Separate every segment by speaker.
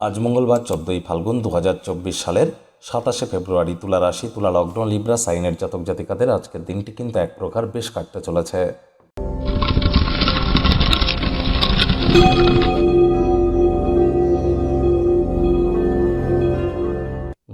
Speaker 1: আজ মঙ্গলবার চোদ্দোই ফাল্গুন দু সালের সাতাশে ফেব্রুয়ারি তুলা রাশি, তুলা লগ্ন, লিব্রা, সাইনের জাতক জাতিকাদের আজকের দিনটি কিন্তু এক প্রকার বেশ কাটতে চলেছে।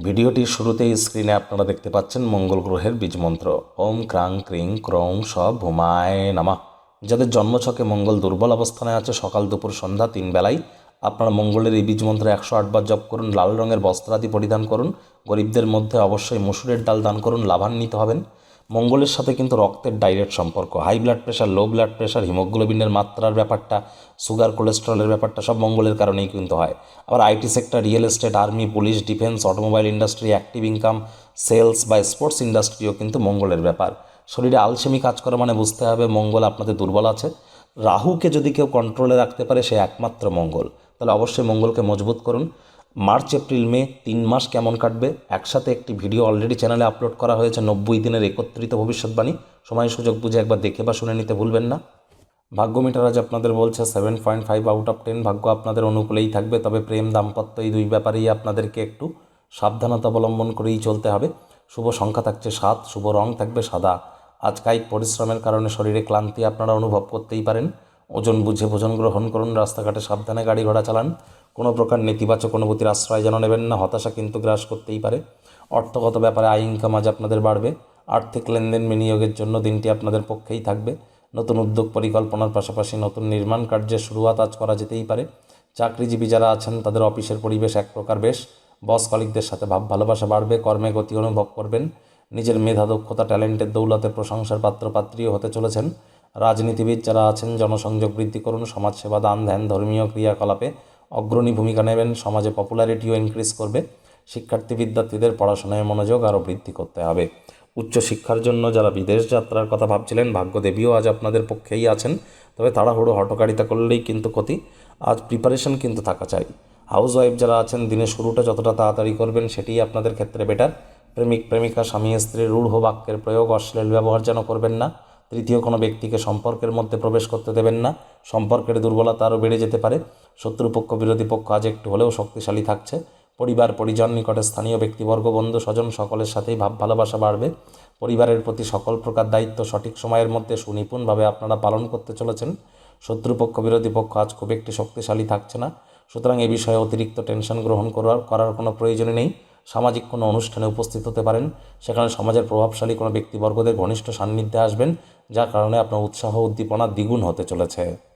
Speaker 1: ভিডিওটির শুরুতেই স্ক্রিনে আপনারা দেখতে পাচ্ছেন মঙ্গল গ্রহের বীজমন্ত্র ওম ক্রাং ক্রিং ক্রৌং স ভূমায় নামা। যাদের জন্মছকে মঙ্গল দুর্বল অবস্থানে আছে, সকাল দুপুর সন্ধ্যা তিন বেলায় আপনারা মঙ্গলের এই বীজ মন্ত্র একশো আটবার জপ করুন, লাল রঙের বস্ত্রাদি পরিধান করুন, গরিবদের মধ্যে অবশ্যই মসুরের ডাল দান করুন, লাভান্বিত হবেন। মঙ্গলের সাথে কিন্তু রক্তের ডাইরেক্ট সম্পর্ক high blood pressure low blood pressure হিমোগ্লোবিনের মাত্রার ব্যাপারটা সুগার কোলেস্ট্রলের ব্যাপারটা সব মঙ্গলের কারণেই কিন্তু হয়। আবার IT sector real estate army police defence automobile industry active income sales বা স্পোর্টস ইন্ডাস্ট্রিও কিন্তু মঙ্গলের ব্যাপার। শরীরে আলসেমি কাজ করা মানে বুঝতে হবে মঙ্গল আপনাদের দুর্বল আছে। রাহুকে যদি কেউ কন্ট্রোলে রাখতে পারে, সে একমাত্র মঙ্গল। তাহলে অবশ্যই মঙ্গলকে মজবুত করুন। মার্চ, এপ্রিল, মে তিন মাস কেমন কাটবে? একসাথে একটি ভিডিও অলরেডি চ্যানেলে আপলোড করা হয়েছে নব্বই দিনের একত্রিত ভবিষ্যৎবাণী। সময় সুযোগ বুঝে একবার দেখে বা শুনে নিতে ভুলবেন না। ভাগ্য মিটার আজ আপনাদের বলছে seven point five out of ten ভাগ্য আপনাদের অনুকূলেই থাকবে, তবে প্রেম, দাম্পত্য এই দুই ব্যাপারেই আপনাদেরকে একটু সাবধানতা অবলম্বন করেই চলতে হবে। শুভ সংখ্যা থাকছে সাত, শুভ রং থাকবে সাদা। আজ কায়িক পরিশ্রমের কারণে শরীরে ক্লান্তি আপনারা অনুভব করতেই পারেন। ওজন বুঝে ভোজন গ্রহণ করুন, রাস্তাঘাটে সাবধানে গাড়ি ঘোড়া চালান। কোনো প্রকার নেতিবাচক অনুভূতির আশ্রয় যেন নেবেন না, হতাশা কিন্তু গ্রাস করতেই পারে। অর্থগত ব্যাপারে আয় ইনকাম আজ আপনাদের বাড়বে। আর্থিক লেনদেন বিনিয়োগের জন্য দিনটি আপনাদের পক্ষেই থাকবে। নতুন উদ্যোগ পরিকল্পনার পাশাপাশি নতুন নির্মাণ কার্যের শুরুয়াত আজ করা যেতেই পারে। চাকরিজীবী যারা আছেন, তাদের অফিসের পরিবেশ এক প্রকার বেশ। বস কলিকদের সাথে ভাব, ভালোবাসা বাড়বে, কর্মে গতি অনুভব করবেন। নিজের মেধা, দক্ষতা, ট্যালেন্টের দৌলতে প্রশংসার পাত্র পাত্রীও হতে চলেছেন। রাজনীতিবিদ যারা আছেন, জনসংযোগ বৃদ্ধি করুন, সমাজসেবা দান, ধ্যান, ধর্মীয় ক্রিয়াকলাপে অগ্রণী ভূমিকা নেবেন, সমাজে পপুলারিটিও ইনক্রিজ করবে। শিক্ষার্থী, বিদ্যার্থীদের পড়াশোনায় মনোযোগ আরও বৃদ্ধি করতে হবে। উচ্চশিক্ষার জন্য যারা বিদেশ যাত্রার কথা ভাবছিলেন, ভাগ্যদেবীও আজ আপনাদের পক্ষেই আছেন। তবে তাড়াহুড়ো, হটকারিতা করলেই কিন্তু ক্ষতি। আজ প্রিপারেশন কিন্তু থাকা চাই। হাউস ওয়াইফ যারা আছেন, দিনের শুরুটা যতটা তাড়াতাড়ি করবেন, সেটিই আপনাদের ক্ষেত্রে বেটার প্রেমিক, প্রেমিকা, স্বামী স্ত্রীর রূঢ় বাক্যের প্রয়োগ, অশ্লীল ব্যবহার যেন করবেন না। তৃতীয় কোনো ব্যক্তিকে সম্পর্কের মধ্যে প্রবেশ করতে দেবেন না। সম্পর্কের দুর্বলতা আরও বেড়ে যেতে পারে। শত্রুপক্ষ, বিরোধী পক্ষ আজ একটু হলেও শক্তিশালী থাকছে। পরিবার, পরিজন নিকটে স্থানীয় ব্যক্তিবর্গ, বন্ধু, স্বজন সকলের সাথেই ভাব ভালোবাসা বাড়বে। পরিবারের প্রতি সকল প্রকার দায়িত্ব সঠিক সময়ের মধ্যে সুনিপুণভাবে আপনারা পালন করতে চলেছেন। শত্রুপক্ষ, বিরোধী পক্ষ আজ খুব একটি শক্তিশালী থাকছে না। সুতরাং এ বিষয়ে অতিরিক্ত টেনশন গ্রহণ করার করার কোনো প্রয়োজনই নেই। সামাজিক কোনো অনুষ্ঠানে উপস্থিত হতে পারেন। সেখানে সমাজের প্রভাবশালী কোনো ব্যক্তিবর্গদের ঘনিষ্ঠ সান্নিধ্যে আসবেন, যার কারণে আপনার উৎসাহ উদ্দীপনা দ্বিগুণ হতে চলেছে।